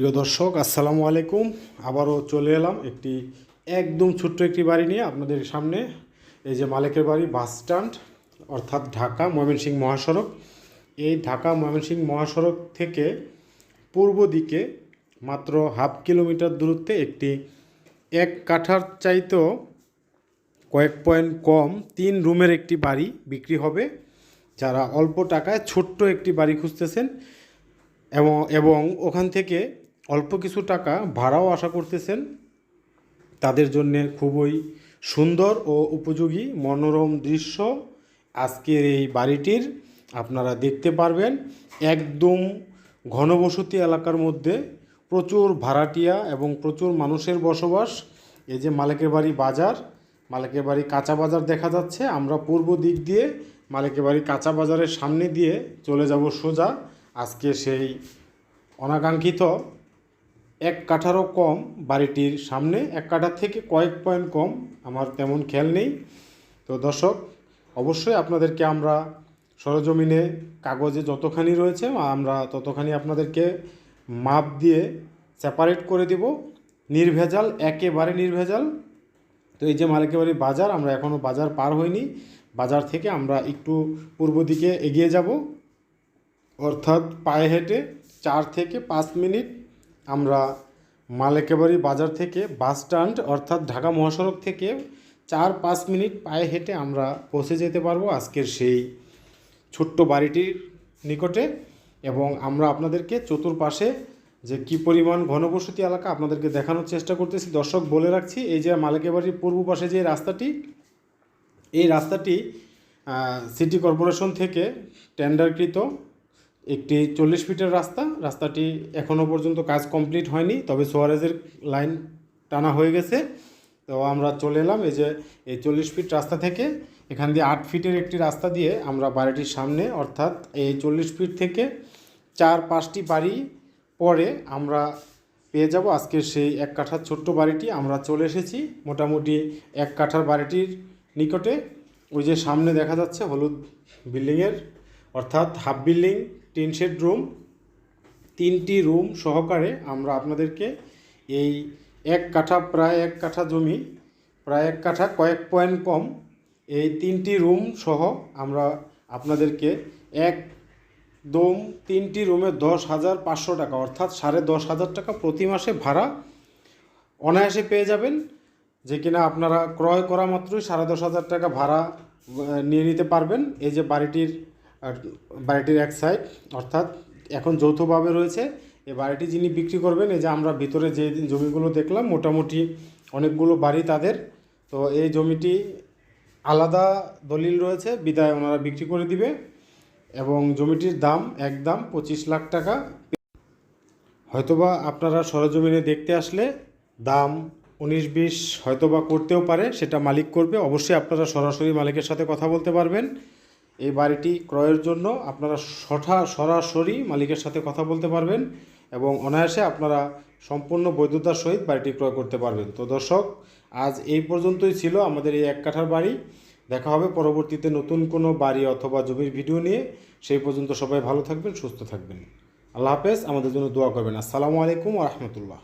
প্রিয় দর্শক, আসসালামু আলাইকুম। আবারও চলে এলাম একটি একদম ছোট্ট একটি বাড়ি নিয়ে আপনাদের সামনে। এই যে মালিকের বাড়ি, বাস স্ট্যান্ড, অর্থাৎ ঢাকা ময়মনসিংহ মহাসড়ক। এই ঢাকা ময়মনসিংহ মহাসড়ক থেকে পূর্ব দিকে মাত্র হাফ কিলোমিটার দূরত্বে একটি এক কাঠার চাইতেও কয়েক পয়েন্ট কম তিন রুমের একটি বাড়ি বিক্রি হবে, যারা অল্প টাকায় ছোট্ট একটি বাড়ি খুঁজতেছেন। এবং এবং ওখান থেকে অল্প কিছু টাকা ভাড়াও আশা করতেছেন। তাদের জন্য খুবই সুন্দর ও উপযোগী মনোরম দৃশ্য আজকের এই বাড়িটির আপনারা দেখতে পারবেন। একদম ঘনবসতি এলাকার মধ্যে প্রচুর ভাড়াটিয়া এবং প্রচুর মানুষের বসবাস। এই যে মালিকের বাড়ি বাজার, মালিকের বাড়ি কাঁচা বাজার দেখা যাচ্ছে। আমরা পূর্ব দিক দিয়ে মালিকের বাড়ি কাঁচা বাজারের সামনে দিয়ে চলে যাব সোজা। আজকে সেই অনাকাঙ্ক্ষিত এক কাঠারও কম বাড়িটির সামনে, এক কাঠার থেকে কয়েক পয়েন্ট কম, আমার তেমন খেয়াল নেই। তো দর্শক, অবশ্যই আপনাদেরকে আমরা সরজমিনে কাগজে যতখানি রয়েছে, আমরা ততখানি আপনাদেরকে মাপ দিয়ে সেপারেট করে দেব। নির্ভেজাল, একেবারে নির্ভেজাল। তো এই যে মালিকের বাড়ি বাজার, আমরা এখনও বাজার পার হইনি। বাজার থেকে আমরা একটু পূর্ব দিকে এগিয়ে যাব। অর্থাৎ পায়ে হেঁটে চার থেকে পাঁচ মিনিট আমরা মালেকেবাড়ি বাজার থেকে বাস স্ট্যান্ড অর্থাৎ ঢাকা মহাসড়ক থেকে চার পাঁচ মিনিট পায়ে হেঁটে আমরা পৌঁছে যেতে পারব আজকের সেই ছোট্ট বাড়িটির নিকটে। এবং আমরা আপনাদেরকে চতুর্পাশে যে কি পরিমাণ ঘনবসতি এলাকা আপনাদেরকে দেখানোর চেষ্টা করতেছি। দর্শক, বলে রাখছি, এই যে মালিকেবাড়ির পূর্ব পাশে যে রাস্তাটি, এই রাস্তাটি সিটি কর্পোরেশন থেকে টেন্ডারকৃত একটি চল্লিশ ফিটের রাস্তা, রাস্তাটি এখনও পর্যন্ত কাজ কমপ্লিট হয়নি, তবে সোয়ারেজের লাইন টানা হয়ে গেছে। তো আমরা চলে এলাম এই যে এই চল্লিশ ফিট রাস্তা থেকে, এখান দিয়ে আট ফিটের একটি রাস্তা দিয়ে আমরা বাড়িটির সামনে, অর্থাৎ এই চল্লিশ ফিট থেকে চার পাঁচটি বাড়ি পরে আমরা পেয়ে যাব। আজকের সেই এক কাঠার ছোট্ট বাড়িটি আমরা চলে এসেছি, মোটামুটি এক কাঠার বাড়িটির নিকটে। ওই যে সামনে দেখা যাচ্ছে হলুদ বিল্ডিংয়ের অর্থাৎ half building, tin shed room, তিনটি রুম সহকারে আমরা আপনাদেরকে এই এক কাঠা, প্রায় এক কাঠা জমি, প্রায় এক কাঠা, কয়েক পয়েন্ট কম, এই তিনটি রুম সহ আমরা আপনাদেরকে একদম তিনটি রুমে দশ হাজার পাঁচশো টাকা, অর্থাৎ সাড়ে দশ হাজার টাকা প্রতি মাসে ভাড়া অনায়াসে পেয়ে যাবেন, যে কিনা আপনারা ক্রয় করা মাত্রই সাড়ে দশ হাজার টাকা ভাড়া নিয়ে নিতে পারবেন। এই যে বাড়িটির বাড়িটির এক সাইড অর্থাৎ এখন যৌথভাবে রয়েছে। এই বাড়িটি যিনি বিক্রি করবেন, এই যে আমরা ভিতরে যে জমিগুলো দেখলাম, মোটামুটি অনেকগুলো বাড়ি তাদের। তো এই জমিটি আলাদা দলিল রয়েছে, বিদায় ওনারা বিক্রি করে দিবে। এবং জমিটির দাম একদম পঁচিশ লাখ টাকা। হয়তোবা আপনারা সরজমিনে দেখতে আসলে দাম উনিশ বিশ হয়তোবা করতেও পারে, সেটা মালিক করবে। অবশ্যই আপনারা সরাসরি মালিকের সাথে কথা বলতে পারবেন। এই বাড়িটি ক্রয়ের জন্য আপনারা সঠা, সরাসরি মালিকের সাথে কথা বলতে পারবেন এবং অনায়াসে আপনারা সম্পূর্ণ বৈধতার সহিত বাড়িটি ক্রয় করতে পারবেন। তো দর্শক, আজ এই পর্যন্তই ছিল আমাদের এই এক কাঠার বাড়ি। দেখা হবে পরবর্তীতে নতুন কোনো বাড়ি অথবা জমির ভিডিও নিয়ে। সেই পর্যন্ত সবাই ভালো থাকবেন, সুস্থ থাকবেন। আল্লাহ হাফেজ, আমাদের জন্য দোয়া করবেন। আসসালামু আলাইকুম রহমতুল্লাহ।